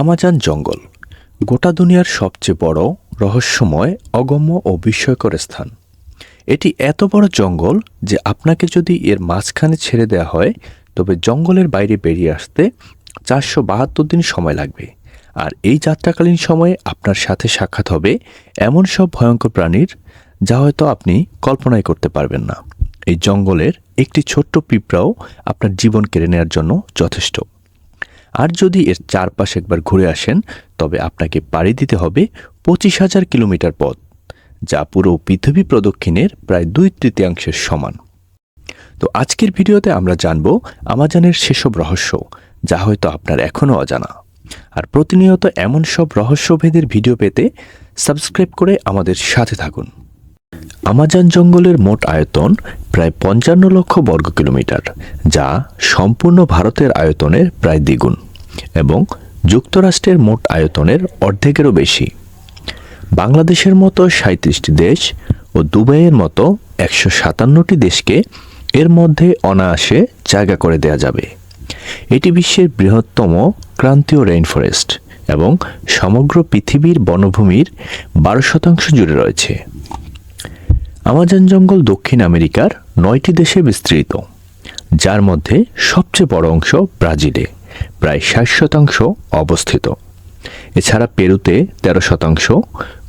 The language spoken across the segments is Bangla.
আমাজন জঙ্গল, গোটা দুনিয়ার সবচেয়ে বড়, রহস্যময়, অগম্য ও বিস্ময়কর স্থান। এটি এত বড় জঙ্গল যে আপনাকে যদি এর মাঝখানে ছেড়ে দেওয়া হয়, তবে জঙ্গলের বাইরে বেরিয়ে আসতে চারশো বাহাত্তর দিন সময় লাগবে। আর এই যাত্রাকালীন সময়ে আপনার সাথে সাক্ষাৎ হবে এমন সব ভয়ঙ্কর প্রাণীর, যা হয়তো আপনি কল্পনাই করতে পারবেন না। এই জঙ্গলের একটি ছোট্ট পিঁপড়াও আপনার জীবন কেড়ে নেওয়ার জন্য যথেষ্ট। আর যদি এর চারপাশে একবার ঘুরে আসেন, তবে আপনাকে পাড়ি দিতে হবে পঁচিশ হাজার কিলোমিটার পথ, যা পুরো পৃথিবী প্রদক্ষিণের প্রায় দুই তৃতীয়াংশের সমান। তো আজকের ভিডিওতে আমরা জানব আমাজনের সেসব রহস্য, যা হয়তো আপনার এখনও অজানা। আর প্রতিনিয়ত এমন সব রহস্যভেদের ভিডিও পেতে সাবস্ক্রাইব করে আমাদের সাথে থাকুন। আমাজন জঙ্গলের মোট আয়তন প্রায় পঞ্চান্ন লক্ষ বর্গ কিলোমিটার, যা সম্পূর্ণ ভারতের আয়তনের প্রায় দ্বিগুণ এবং যুক্তরাষ্ট্রের মোট আয়তনের অর্ধেকেরও বেশি। বাংলাদেশের মতো সাঁত্রিশটি দেশ ও দুবাইয়ের মতো একশো সাতান্নটি দেশকে এর মধ্যে অনায়াসে জায়গা করে দেয়া যাবে। এটি বিশ্বের বৃহত্তম ক্রান্তীয় রেইনফরেস্ট এবং সমগ্র পৃথিবীর বনভূমির বারো শতাংশ জুড়ে রয়েছে। আমাজন জঙ্গল দক্ষিণ আমেরিকার নয়টি দেশে বিস্তৃত, যার মধ্যে সবচেয়ে বড় অংশ ব্রাজিলে, প্রায় ষাট শতাংশ অবস্থিত। এছাড়া পেরুতে তেরো শতাংশ,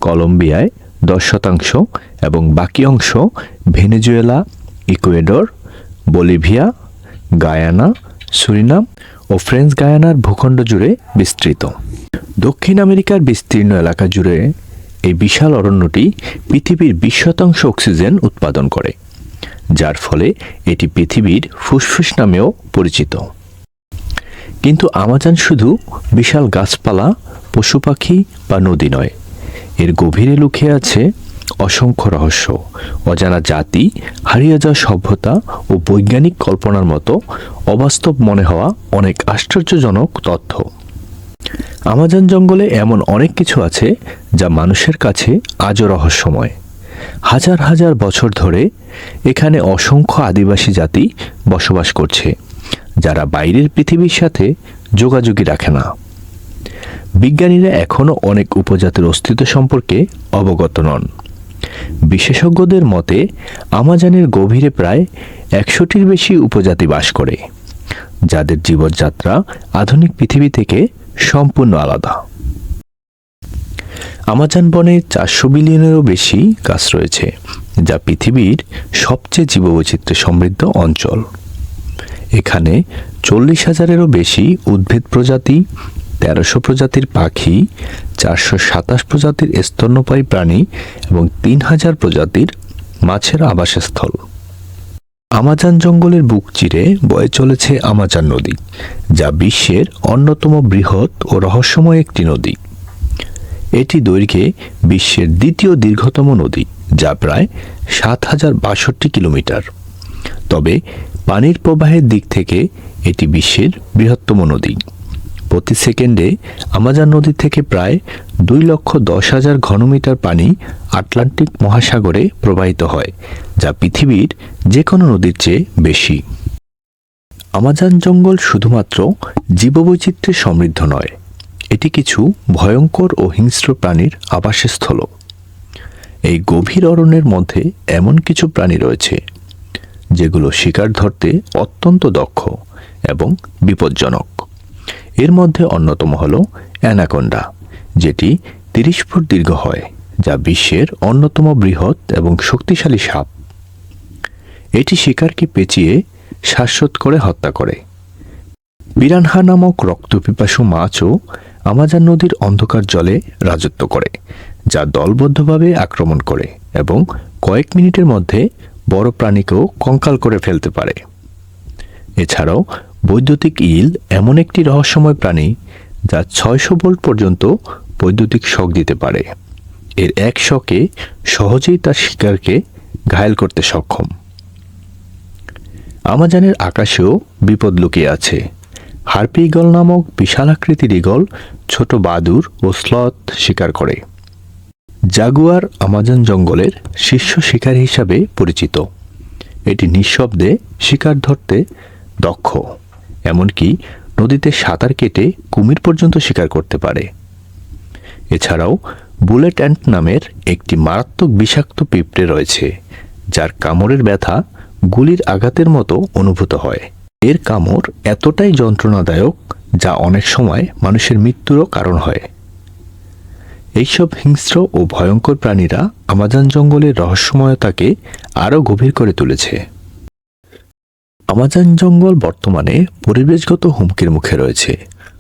কলম্বিয়ায় দশ শতাংশ এবং বাকি অংশ Venezuela, Ecuador, Bolivia, Guyana, Suriname ও ফ্রেঞ্চ গায়ানার ভূখণ্ড জুড়ে বিস্তৃত। দক্ষিণ আমেরিকার বিস্তীর্ণ এলাকা জুড়ে এই বিশাল অরণ্যটি পৃথিবীর বিশ শতাংশ অক্সিজেন উৎপাদন করে, যার ফলে এটি পৃথিবীর ফুসফুস নামেও পরিচিত। কিন্তু আমাজন শুধু বিশাল গাছপালা, পশু পাখি বা নদী নয়, এর গভীরে লুকিয়ে আছে অসংখ্য রহস্য, অজানা জাতি, হারিয়ে যাওয়া সভ্যতা ও বৈজ্ঞানিক কল্পনার মতো অবাস্তব মনে হওয়া অনেক আশ্চর্যজনক তথ্য। আমাজন জঙ্গলে এমন অনেক কিছু আছে যা মানুষের কাছে আজও রহস্যময়। হাজার হাজার বছর ধরে এখানে অসংখ্য আদিবাসী জাতি বসবাস করছে, যারা বাইরের পৃথিবীর সাথে যোগাযোগই রাখে না। বিজ্ঞানীরা এখনও অনেক উপজাতির অস্তিত্ব সম্পর্কে অবগত নন। বিশেষজ্ঞদের মতে, আমাজনের গভীরে প্রায় একশোটির বেশি উপজাতি বাস করে, যাদের জীবনযাত্রা আধুনিক পৃথিবী থেকে সম্পূর্ণ আলাদা। আমাজন বনে চারশো বিলিয়নেরও বেশি গাছ রয়েছে, যা পৃথিবীর সবচেয়ে জীববৈচিত্র্য সমৃদ্ধ অঞ্চল। এখানে চল্লিশ হাজারেরও বেশি উদ্ভিদ প্রজাতি, তেরোশো প্রজাতির পাখি, চারশো সাতাশ প্রজাতির স্তন্যপায়ী প্রাণী এবং তিন হাজার প্রজাতির মাছের আবাসস্থল। আমাজন জঙ্গলের বুক চিরে বয়ে চলেছে আমাজান নদী, যা বিশ্বের অন্যতম বৃহৎ ও রহস্যময় একটি নদী। এটি দৈর্ঘ্যে বিশ্বের দ্বিতীয় দীর্ঘতম নদী, যা প্রায় সাত হাজার বাষট্টি কিলোমিটার। তবে পানির প্রবাহের দিক থেকে এটি বিশ্বের বৃহত্তম নদী। প্রতি সেকেন্ডে আমাজন নদী থেকে প্রায় দুই লক্ষ দশ হাজার ঘনমিটার পানি আটলান্টিক মহাসাগরে প্রবাহিত হয়, যা পৃথিবীর যে কোনো নদীর চেয়ে বেশি। আমাজন জঙ্গল শুধুমাত্র জীববৈচিত্র্যে সমৃদ্ধ নয়, এটি কিছু ভয়ঙ্কর ও হিংস্র প্রাণীর আবাসস্থল এই গভীর অরণ্যের মধ্যে এমন কিছু প্রাণী রয়েছে, যেগুলো শিকার ধরতে অত্যন্ত দক্ষ এবং বিপজ্জনক। এর মধ্যে অন্যতম হল অ্যানাকোন্ডা, যেটি তিরিশ ফুট দীর্ঘ হয়, যা বিশ্বের অন্যতম বৃহৎ এবং শক্তিশালী সাপ। এটি শিকারকে পেঁচিয়ে শ্বাসরোধ করে হত্যা করে। পিরানহা নামক রক্তপিপাসু মাছও আমাজান নদীর অন্ধকার জলে রাজত্ব করে, যা দলবদ্ধভাবে আক্রমণ করে এবং কয়েক মিনিটের মধ্যে বড় প্রাণীকেও কঙ্কাল করে ফেলতে পারে। এছাড়াও বৈদ্যুতিক ইল এমন একটি রহস্যময় প্রাণী যা ছয়শো ভোল্ট পর্যন্ত বৈদ্যুতিক শক দিতে পারে। এর এক শকে সহজেই তার শিকারকে ঘায়েল করতে সক্ষম। আমাজানের আকাশেও বিপদ লুকিয়ে আছে। হারপি ইগল নামক বিশাল আকৃতির ইগল ছোট বাদুর ও স্লথ শিকার করে। জাগুয়ার আমাজন জঙ্গলের শীর্ষ শিকার হিসাবে পরিচিত। এটি নিঃশব্দে শিকার ধরতে দক্ষ। এমনকি নদীতে সাঁতার কেটে কুমির পর্যন্ত শিকার করতে পারে। এছাড়াও বুলেট অ্যান্ট নামের একটি মারাত্মক বিষাক্ত পিঁপড়ে রয়েছে, যার কামড়ের ব্যথা গুলির আঘাতের মতো অনুভূত হয়। এর কামড় এতটাই যন্ত্রণাদায়ক যা অনেক সময় মানুষের মৃত্যুরও কারণ হয়। এইসব হিংস্র ও ভয়ঙ্কর প্রাণীরা আমাজন জঙ্গলের রহস্যময়তাকে আরও গভীর করে তুলেছে। আমাজন জঙ্গল বর্তমানে পরিবেশগত হুমকির মুখে রয়েছে।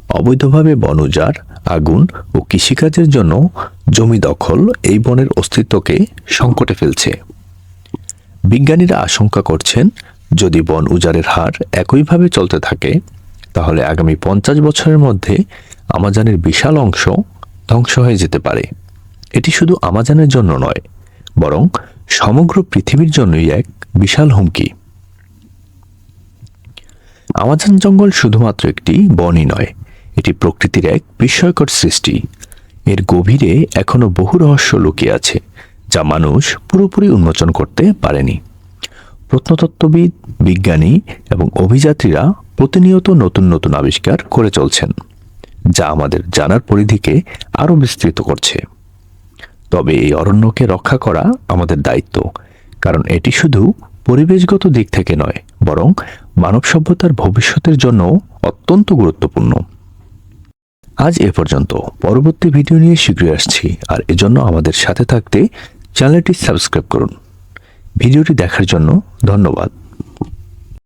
অবৈধভাবে বন উজাড়, আগুন ও কৃষিকাজের জন্য জমি দখল এই বনের অস্তিত্বকে সংকটে ফেলছে। বিজ্ঞানীরা আশঙ্কা করছেন, যদি বন উজাড়ের হার একইভাবে চলতে থাকে, তাহলে আগামী পঞ্চাশ বছরের মধ্যে আমাজানের বিশাল অংশ ধ্বংস হয়ে যেতে পারে। এটি শুধু আমাজানের জন্য নয়, বরং সমগ্র পৃথিবীর জন্যই এক বিশাল হুমকি। আমাজন জঙ্গল শুধুমাত্র একটি বনই নয়, এটি প্রকৃতির এক বিস্ময়কর সৃষ্টি। এর গভীরে এখনও বহু রহস্য লুকিয়ে আছে, যা মানুষ পুরোপুরি উন্মোচন করতে পারেনি। প্রত্নতত্ত্ববিদ, বিজ্ঞানী এবং অভিযাত্রীরা প্রতিনিয়ত নতুন নতুন আবিষ্কার করে চলছেন, যা আমাদের জানার পরিধিকে আরও বিস্তৃত করছে। তবে এই অরণ্যকে রক্ষা করা আমাদের দায়িত্ব, কারণ এটি শুধু পরিবেশগত দিক থেকে নয়, বরং মানব সভ্যতার ভবিষ্যতের জন্য অত্যন্ত গুরুত্বপূর্ণ। আজ এ পর্যন্ত। পরবর্তী ভিডিও নিয়ে শীঘ্রই আসছি। আর এজন্য আমাদের সাথে থাকতে চ্যানেলটি সাবস্ক্রাইব করুন। ভিডিওটি দেখার জন্য ধন্যবাদ।